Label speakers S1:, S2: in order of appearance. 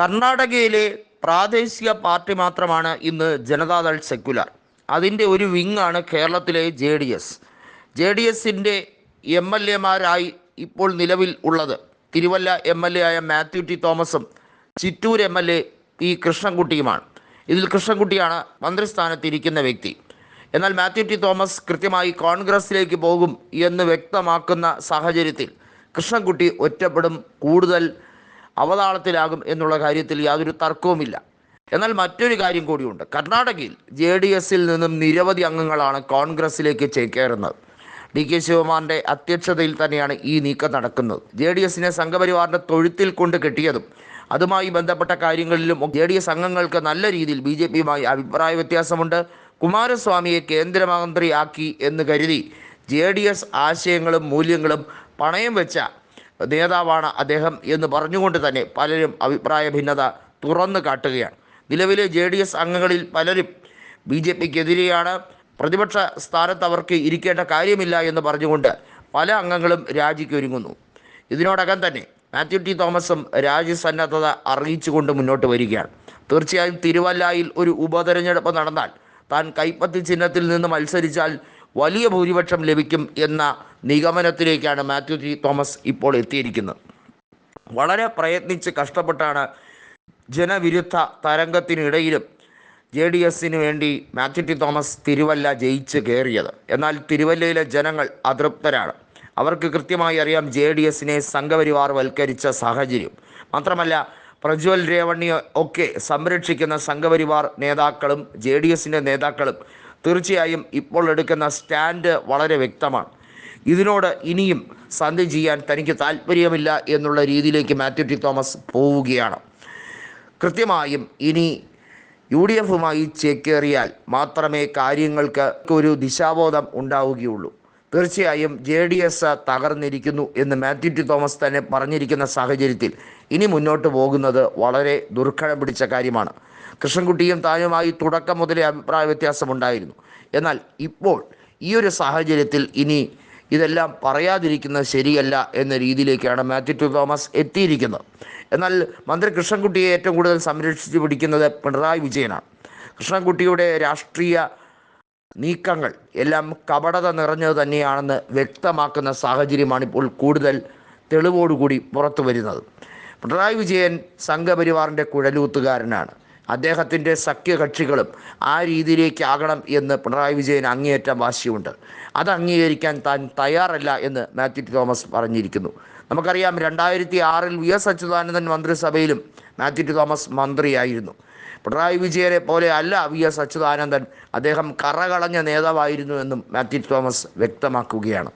S1: കർണാടകയിലെ പ്രാദേശിക പാർട്ടി മാത്രമാണ് ഇന്ന് ജനതാദൾ സെക്യുലർ. അതിന്റെ ഒരു വിങ്ങാണ് കേരളത്തിലെ J D S. J D എസിന്റെ എം എൽ എമാരായി ഇപ്പോൾ നിലവിൽ ഉള്ളത് തിരുവല്ല എം എൽ എ ആയ മാത്യു ടി തോമസും Chittur M L A P കൃഷ്ണൻകുട്ടിയുമാണ്. ഇതിൽ കൃഷ്ണൻകുട്ടിയാണ് മന്ത്രിസ്ഥാനത്തിരിക്കുന്ന വ്യക്തി. എന്നാൽ മാത്യു ടി തോമസ് കൃത്യമായി കോൺഗ്രസിലേക്ക് പോകും എന്ന് വ്യക്തമാക്കുന്ന സാഹചര്യത്തിൽ കൃഷ്ണൻകുട്ടി ഒറ്റപ്പെടും കൂടുതൽ അവതാളത്തിലാകും എന്നുള്ള കാര്യത്തിൽ യാതൊരു തർക്കവുമില്ല. എന്നാൽ മറ്റൊരു കാര്യം കൂടിയുണ്ട്. കർണാടകയിൽ ജെ ഡി എസിൽ നിന്നും നിരവധി അംഗങ്ങളാണ് കോൺഗ്രസിലേക്ക് ചേക്കേറുന്നത് ഡി കെ ശിവകുമാറിന്റെ അധ്യക്ഷതയിൽ തന്നെയാണ് ഈ നീക്കം നടക്കുന്നത്. ജെ ഡി എസിനെ സംഘപരിവാറിന്റെ തൊഴുത്തിൽ കൊണ്ട് കെട്ടിയതും അതുമായി ബന്ധപ്പെട്ട കാര്യങ്ങളിലും ജെ ഡി എസ് അംഗങ്ങൾക്ക് നല്ല രീതിയിൽ ബി ജെ പിയുമായി അഭിപ്രായ വ്യത്യാസമുണ്ട്. കുമാരസ്വാമിയെ കേന്ദ്രമന്ത്രിയാക്കി എന്ന് കരുതി ജെ ഡി എസ് ആശയങ്ങളും മൂല്യങ്ങളും പണയം വെച്ച നേതാവാണ് അദ്ദേഹം എന്ന് പറഞ്ഞുകൊണ്ട് തന്നെ പലരും അഭിപ്രായ ഭിന്നത തുറന്നു കാട്ടുകയാണ്. നിലവിലെ ജെ ഡി എസ് അംഗങ്ങളിൽ പലരും ബി ജെ പിക്കെതിരെയാണ് പ്രതിപക്ഷ സ്ഥാനത്ത് അവർക്ക് ഇരിക്കേണ്ട കാര്യമില്ല എന്ന് പറഞ്ഞുകൊണ്ട് പല അംഗങ്ങളും രാജിക്ക് ഒരുങ്ങുന്നു. ഇതിനോടകം തന്നെ മാത്യു ടി തോമസും രാജ്യസന്നദ്ധത അറിയിച്ചുകൊണ്ട് മുന്നോട്ട് വരികയാണ്. തീർച്ചയായും തിരുവല്ലായിൽ ഒരു ഉപതെരഞ്ഞെടുപ്പ് നടന്നാൽ താൻ കൈപ്പത്തി ചിഹ്നത്തിൽ നിന്ന് മത്സരിച്ചാൽ വലിയ ഭൂരിപക്ഷം ലഭിക്കും എന്ന നിഗമനത്തിലേക്കാണ് മാത്യു ടി തോമസ് ഇപ്പോൾ എത്തിയിരിക്കുന്നത്. വളരെ പ്രയത്നിച്ച് കഷ്ടപ്പെട്ടാണ് ജനവിരുദ്ധ തരംഗത്തിനിടയിലും ജെ ഡി എസിന് വേണ്ടി മാത്യു ടി തോമസ് തിരുവല്ല ജയിച്ച് കയറിയത്. എന്നാൽ തിരുവല്ലയിലെ ജനങ്ങൾ അതൃപ്തരാണ്. അവർക്ക് കൃത്യമായി അറിയാം ജെ ഡി എസിനെ സംഘപരിവാർ വൽക്കരിച്ച സാഹചര്യം. മാത്രമല്ല പ്രജ്വൽ രേവണ്ണിയെ ഒക്കെ സംരക്ഷിക്കുന്ന സംഘപരിവാർ നേതാക്കളും ജെ ഡി എസിന്റെ നേതാക്കളും തീർച്ചയായും ഇപ്പോൾ എടുക്കുന്ന സ്റ്റാൻഡ് വളരെ വ്യക്തമാണ്. ഇതിനോട് ഇനിയും സന്ധി ചെയ്യാൻ തനിക്ക് താല്പര്യമില്ല എന്നുള്ള രീതിയിലേക്ക് മാത്യു ടി തോമസ് പോവുകയാണ്. കൃത്യമായും ഇനി യു ഡി എഫുമായി ചേക്കേറിയാൽ മാത്രമേ കാര്യങ്ങൾക്ക് ഒരു ദിശാബോധം ഉണ്ടാവുകയുള്ളൂ. തീർച്ചയായും ജെ ഡി എസ് തകർന്നിരിക്കുന്നു എന്ന് മാത്യു ടി തോമസ് തന്നെ പറഞ്ഞിരിക്കുന്ന സാഹചര്യത്തിൽ ഇനി മുന്നോട്ട് പോകുന്നത് വളരെ ദുർഘടം പിടിച്ച കാര്യമാണ്. കൃഷ്ണൻകുട്ടിയും താനുമായി തുടക്കം മുതലേ അഭിപ്രായ വ്യത്യാസമുണ്ടായിരുന്നു. എന്നാൽ ഇപ്പോൾ ഈ ഒരു സാഹചര്യത്തിൽ ഇനി ഇതെല്ലാം പറയാതിരിക്കുന്നത് ശരിയല്ല എന്ന രീതിയിലേക്കാണ് മാത്യു ടി തോമസ് എത്തിയിരിക്കുന്നത്. എന്നാൽ മന്ത്രി കൃഷ്ണൻകുട്ടിയെ ഏറ്റവും കൂടുതൽ സംരക്ഷിച്ചു പിടിക്കുന്നത് പിണറായി വിജയനാണ്. കൃഷ്ണൻകുട്ടിയുടെ രാഷ്ട്രീയ നീക്കങ്ങൾ എല്ലാം കപടത നിറഞ്ഞത് തന്നെയാണെന്ന് വ്യക്തമാക്കുന്ന സാഹചര്യമാണ് ഇപ്പോൾ കൂടുതൽ തെളിവോടുകൂടി പുറത്തു വരുന്നത്. പിണറായി വിജയൻ സംഘപരിവാറിന്റെ കുഴലൂത്തുകാരനാണ്. അദ്ദേഹത്തിന്റെ സഖ്യകക്ഷികളും ആ രീതിയിലേക്കാകണം എന്ന് പിണറായി വിജയൻ അങ്ങേയറ്റം വാശിയുണ്ട്. അത് അംഗീകരിക്കാൻ താൻ തയ്യാറല്ല എന്ന് മാത്യു തോമസ് പറഞ്ഞിരിക്കുന്നു. നമുക്കറിയാം രണ്ടായിരത്തി ആറിൽ വി എസ് അച്യുതാനന്ദൻ മന്ത്രിസഭയിലും മാത്യു തോമസ് മന്ത്രിയായിരുന്നു. പിണറായി വിജയനെ പോലെ അല്ല വി എസ് അച്യുതാനന്ദൻ. അദ്ദേഹം കറകളഞ്ഞ നേതാവായിരുന്നു എന്നും മാത്യു തോമസ് വ്യക്തമാക്കുകയാണ്.